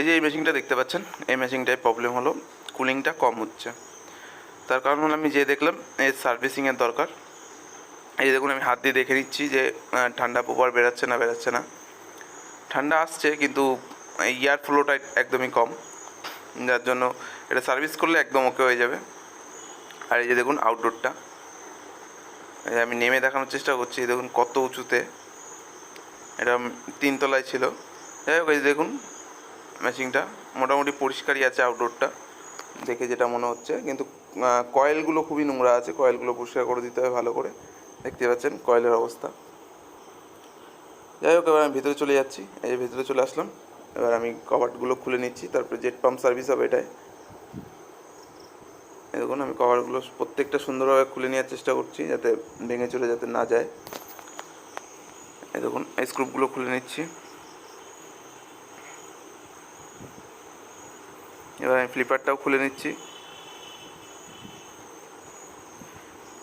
এই যে এই মেশিনটা দেখতে পাচ্ছেন, এই মেশিনটায় প্রবলেম হলো কুলিংটা কম হচ্ছে। তার কারণ হলো আমি যে দেখলাম এর সার্ভিসিংয়ের দরকার। এই দেখুন, আমি হাত দিয়ে দেখে নিচ্ছি যে ঠান্ডা প্রপার বেরাচ্ছে না বেরাচ্ছে না। ঠান্ডা আসছে, কিন্তু এয়ার ফ্লোটা একদমই কম। যার জন্য এটা সার্ভিস করলে একদম ওকে হয়ে যাবে। আর এই যে দেখুন আউটডোরটা আমি নেমে দেখানোর চেষ্টা করছি দেখুন কত উঁচুতে। এটা তিনতলায় ছিল। যাই হোক, এই দেখুন ম্যাচিংটা মোটামুটি পরিষ্কারই আছে আউটডোরটা দেখে যেটা মনে হচ্ছে। কিন্তু কয়েলগুলো খুবই নোংরা আছে। কয়েলগুলো পরিষ্কার করে দিতে হবে ভালো করে। দেখতে পাচ্ছেন কয়েলের অবস্থা। যাই হোক, এবার আমি ভিতরে চলে যাচ্ছি। এই ভিতরে চলে আসলাম। এবার আমি কভারগুলো খুলে নিচ্ছি। তারপরে জেট পাম্প সার্ভিস হবে এটায়। এই দেখুন, আমি কভারগুলো প্রত্যেকটা সুন্দরভাবে খুলে নেওয়ার চেষ্টা করছি, যাতে ভেঙে চলে যাতে না যায়। এই দেখুন, এই স্ক্রুপগুলো খুলে নিচ্ছি। এবার আমি ফ্লিপারটাও খুলে নিচ্ছি।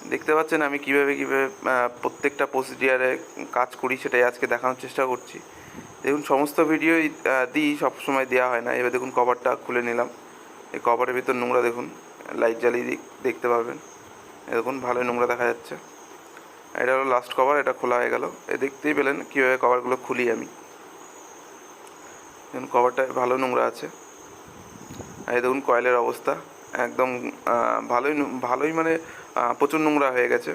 দেখতে পাচ্ছেন আমি কীভাবে কীভাবে প্রত্যেকটা প্রসিডিয়ারে কাজ করি সেটাই আজকে দেখানোর চেষ্টা করছি। দেখুন, সমস্ত ভিডিওই দিই সব সময় দেওয়া হয় না। এবার দেখুন কভারটা খুলে নিলাম। এই কভারের ভিতর নোংরা দেখুন লাইট জ্বালিয়ে দেখ- দেখতে পাবেন। দেখুন, ভালোই নোংরা দেখা যাচ্ছে। এটা হলো লাস্ট কভার এটা খোলা হয়ে গেল। এ দেখতেই পেলেন কীভাবে কভারগুলো খুলি আমি। দেখুন কভারটা ভালো নোংরা আছে। এই দেখুন, কয়েলের অবস্থা একদম ভালোই ভালোই মানে প্রচুর নোংরা হয়ে গেছে।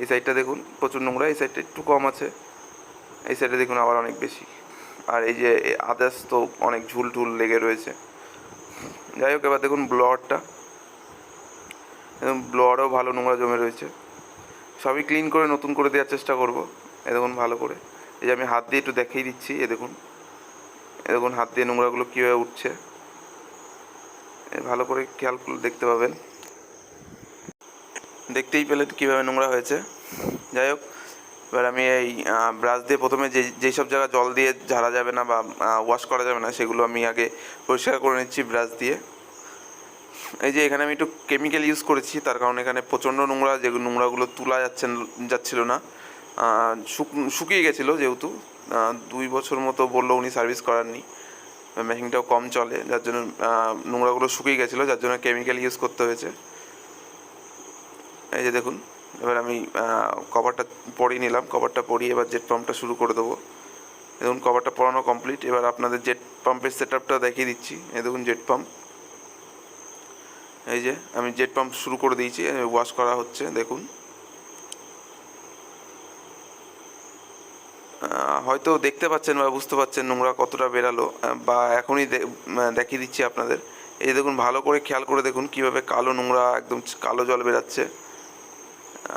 এই সাইডটা দেখুন, প্রচুর নোংরা, এই সাইডটা একটু কম আছে। এই সাইডে দেখুন আবার অনেক বেশি। আর এই যে আদার্স তো অনেক ঝুল ঝুল লেগে রয়েছে। যাই হোক, এবার দেখুন ব্লোয়ারটা ব্লোয়ারও ভালো নোংরা জমে রয়েছে। সবই ক্লিন করে, নতুন করে দেওয়ার চেষ্টা করব। এ দেখুন, ভালো করে। এই যে আমি হাত দিয়ে একটু দেখিয়ে দিচ্ছি, এ দেখুন। এ দেখুন, হাত দিয়ে নোংরাগুলো কীভাবে উঠছে। ভালো করে খেয়াল দেখতে পাবেন। দেখতেই পেলেন কীভাবে নোংরা হয়েছে। যাই হোক, এবার আমি এই ব্রাশ দিয়ে প্রথমে যে, যেই সব জায়গা জল দিয়ে ঝাড়া যাবে না বা ওয়াশ করা যাবে না, সেগুলো আমি আগে পরিষ্কার করে নিচ্ছি ব্রাশ দিয়ে। এই যে এখানে আমি একটু কেমিক্যাল ইউজ করেছি, তার কারণে এখানে প্রচণ্ড নোংরা যে নোংরাগুলো তোলা যাচ্ছে, যাচ্ছিল না। শুক- শুকিয়ে গেছিল যেহেতু দুই বছর মতো বলল উনি সার্ভিস করাননি। মেশিনটাও কম চলে, যার জন্য নোংরাগুলো শুকিয়ে গেছিল, যার জন্য কেমিক্যাল ইউজ করতে হয়েছে। এই যে দেখুন, এবার আমি কভারটা পরিয়ে নিলাম কভারটা পরিয়ে এবার জেট পাম্পটা শুরু করে দেবো। দেখুন কভারটা পরানো কমপ্লিট এবার আপনাদের জেট পাম্পের সেট আপটা দেখিয়ে দিচ্ছি। এই দেখুন জেট পাম্প এই যে, আমি জেট পাম্প শুরু করে দিয়েছি ওয়াশ করা হচ্ছে, দেখুন। হয়তো দেখতে পাচ্ছেন বা বুঝতে পাচ্ছেন নোংরা কতটা বেরালো বা এখনই দেখিয়ে দিচ্ছি আপনাদের। এই দেখুন, ভালো করে খেয়াল করে দেখুন কীভাবে কালো নোংরা একদম কালো জল বেরাচ্ছে।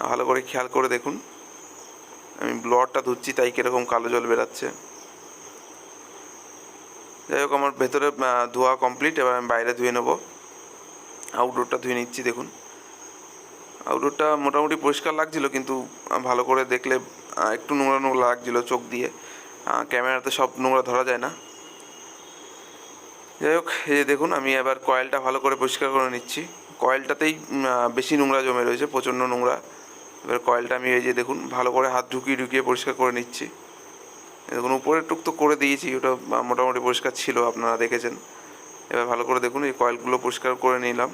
ভালো করে খেয়াল করে দেখুন। আমি ব্লডটা ধুচ্ছি, তাই কীরকম কালো জল বেরাচ্ছে। যাই হোক, আমার ভেতরে ধোয়া কমপ্লিট এবার আমি বাইরে ধুয়ে নেব। আউটডোরটা ধুয়ে নিচ্ছি, দেখুন। আউটডোরটা মোটামুটি পরিষ্কার লাগছিল, কিন্তু ভালো করে দেখলে একটু নোংরা নোংরা লাগছিল চোখ দিয়ে। ক্যামেরাতে সব নোংরা ধরা যায় না। যাই হোক, এই যে দেখুন, আমি এবার কয়েলটা ভালো করে পরিষ্কার করে নিচ্ছি। কয়েলটাতেই বেশি নোংরা জমে রয়েছে, প্রচণ্ড নোংরা। এবার কয়েলটা আমি এই যে দেখুন, ভালো করে হাত ঢুকিয়ে ঢুকিয়ে পরিষ্কার করে নিচ্ছি। দেখুন উপরের টুক তো করে দিয়েছি, ওটা মোটামুটি পরিষ্কার ছিল, আপনারা দেখেছেন। এবার ভালো করে দেখুন, এই কয়েলগুলো পরিষ্কার করে নিলাম।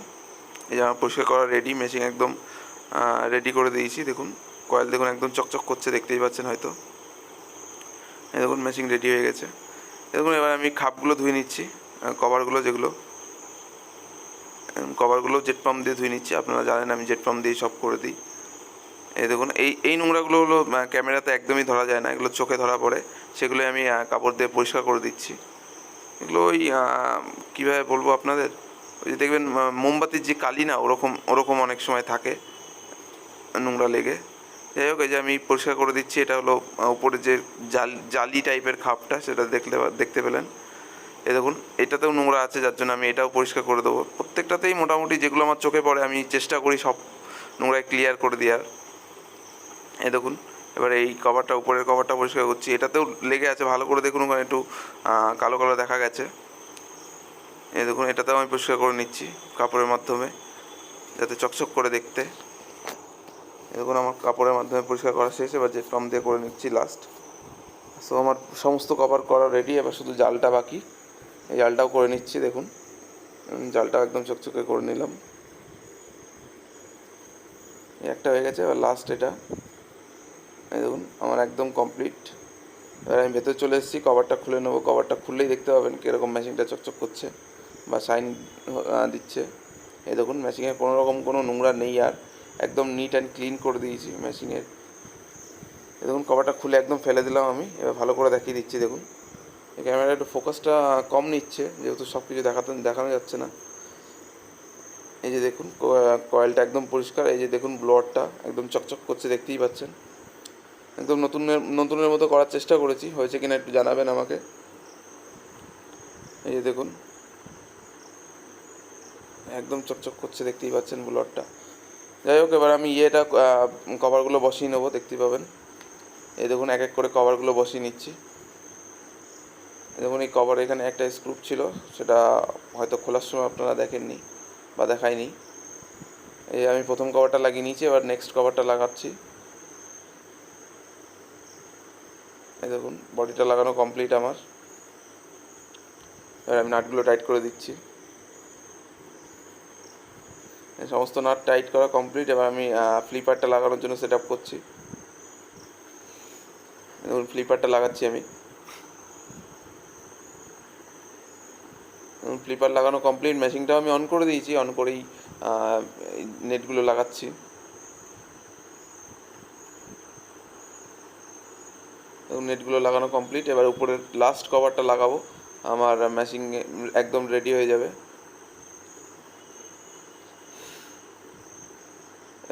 এই যে আমার পরিষ্কার করা রেডি মেশিন একদম রেডি করে দিয়েছি, দেখুন। কয়েল দেখুন একদম চকচক করছে, দেখতেই পাচ্ছেন হয়তো। দেখুন মেশিন রেডি হয়ে গেছে। দেখুন, এবার আমি খাপগুলো ধুয়ে নিচ্ছি কভারগুলো যেগুলো। কভারগুলো জেট পাম্প দিয়ে ধুয়ে নিচ্ছি, আপনারা জানেন আমি জেট পাম্প দিয়ে সব করে দিই। এই দেখুন, এই এই নোংরাগুলো হলো ক্যামেরাতে একদমই ধরা যায় না, এগুলো চোখে ধরা পড়ে। সেগুলো আমি কাপড় দিয়ে পরিষ্কার করে দিচ্ছি। এগুলো ওই কীভাবে বলব আপনাদের? ওই যে দেখবেন মোমবাতির যে কালি না, ওরকম ওরকম অনেক সময় থাকে, নোংরা লেগে। যাই হোক, এই যে আমি পরিষ্কার করে দিচ্ছি, এটা হলো উপরে যে জাল, জালি টাইপের খাপটা, সেটা দেখলে দেখতে পেলেন। এ দেখুন, এটাতেও নোংরা আছে, যার জন্য আমি এটাও পরিষ্কার করে দেবো। প্রত্যেকটাতেই মোটামুটি যেগুলো আমার চোখে পড়ে, আমি চেষ্টা করি সব নোংরায় ক্লিয়ার করে দেওয়ার। এ দেখুন, এবার এই কভারটা উপরের কভারটা পরিষ্কার করছি। এটাতেও লেগে আছে, ভালো করে দেখুন, ওখানে একটু কালো কালো দেখা গেছে। এই দেখুন, এটাতেও আমি পরিষ্কার করে নিচ্ছি, কাপড়ের মাধ্যমে, যাতে চকচক করে দেখতে। দেখুন আমার কাপড়ের মাধ্যমে পরিষ্কার করা শেষ, এবার যে পাম্প দিয়ে করে নিচ্ছি লাস্ট সো আমার সমস্ত কভার করা রেডি এবার শুধু জালটা বাকি। এই জালটাও করে নিচ্ছি, দেখুন। জালটাও একদম চকচকে করে নিলাম। একটা হয়ে গেছে, এবার লাস্ট এটা। এই দেখুন, আমার একদম কমপ্লিট এবার আমি ভেতরে চলে এসেছি কভারটা খুলে নেব। কভারটা খুললেই দেখতে পাবেন কীরকম মেশিনটা চকচক করছে বা শাইন দিচ্ছে। এই দেখুন মেশিনে কোনো রকম কোনো নোংরা নেই আর। একদম নিট অ্যান্ড ক্লিন করে দিয়েছি এই দেখুন, কভারটা খুলে একদম ফেলে দিলাম আমি। এবার ভালো করে দেখিয়ে দিচ্ছি, দেখুন। এই ক্যামেরা একটু ফোকাসটা কম নিচ্ছে, যেহেতু সব কিছু দেখাতে, দেখানো যাচ্ছে না। এই যে দেখুন কয়েলটা একদম পরিষ্কার। এই যে দেখুন ব্লোয়ারটা একদম চকচক করছে, দেখতেই পাচ্ছেন। একদম নতুনের নতুনের মতো করার চেষ্টা করেছি। হয়েছে কিনা একটু জানাবেন আমাকে। এই যে দেখুন, একদম চকচক করছে, দেখতেই পাচ্ছেন ব্লোয়ারটা যাই হোক এবার আমি ইয়েটা কভারগুলো বসিয়ে নেব দেখতে পাবেন। এই দেখুন, এক এক করে কভারগুলো বসিয়ে নিচ্ছি। দেখুন, এই কভার এখানে একটা স্ক্রুপ ছিল, সেটা হয়তো খোলার সময় আপনারা দেখেননি বা দেখায়নি। এই আমি প্রথম কভারটা লাগিয়ে নিয়েছি, এবার নেক্সট কভারটা লাগাচ্ছি। এই দেখুন বডিটা লাগানো কমপ্লিট আমার। এবার আমি নাটগুলো টাইট করে দিচ্ছি। সমস্ত নাট টাইট করা কমপ্লিট এবার আমি ফ্লিপারটা লাগানোর জন্য সেট করছি। দেখুন ফ্লিপারটা লাগাচ্ছি আমি। ফ্লিপার লাগানো কমপ্লিট মেশিনটাও আমি অন করে দিয়েছি অন করেই নেটগুলো লাগাচ্ছি। নেটগুলো লাগানো কমপ্লিট এবার উপরের লাস্ট কভারটা লাগাবো। আমার মেশিন একদম রেডি হয়ে যাবে।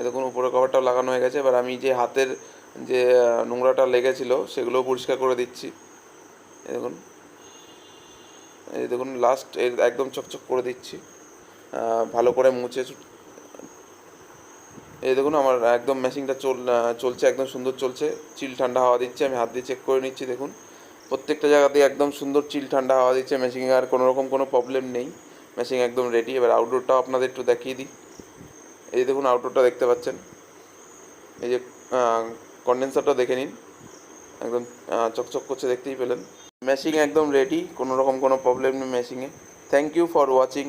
দেখুন উপরের কভারটাও লাগানো হয়ে গেছে। এবার আমি যে হাতের যে নোংরাটা লেগেছিল, সেগুলোও পরিষ্কার করে দিচ্ছি। দেখুন। এই দেখুন লাস্ট এর একদম চকচক করে দিচ্ছি। ভালো করে মুছে এই দেখুন, আমার একদম মেশিনটা চল চলছে, একদম সুন্দর চলছে। চিল ঠান্ডা হাওয়া দিচ্ছে, আমি হাত দিয়ে চেক করে নিচ্ছি, দেখুন। প্রত্যেকটা জায়গাতেই একদম সুন্দর চিল ঠান্ডা হাওয়া দিচ্ছে। মেশিনে আর কোনো রকম কোনো প্রবলেম নেই। মেশিন একদম রেডি এবার আউটডোরটাও আপনাদের একটু দেখিয়ে দিই। এই দেখুন আউটডোরটা দেখতে পাচ্ছেন। এই যে কন্ডেন্সারটা দেখে নিন। একদম চকচক করছে, দেখতেই পেলেন। মেশিং একদম রেডি কোনো রকম কোনো প্রবলেম নেই মেশিংয়ে থ্যাংক ইউ ফর ওয়াচিং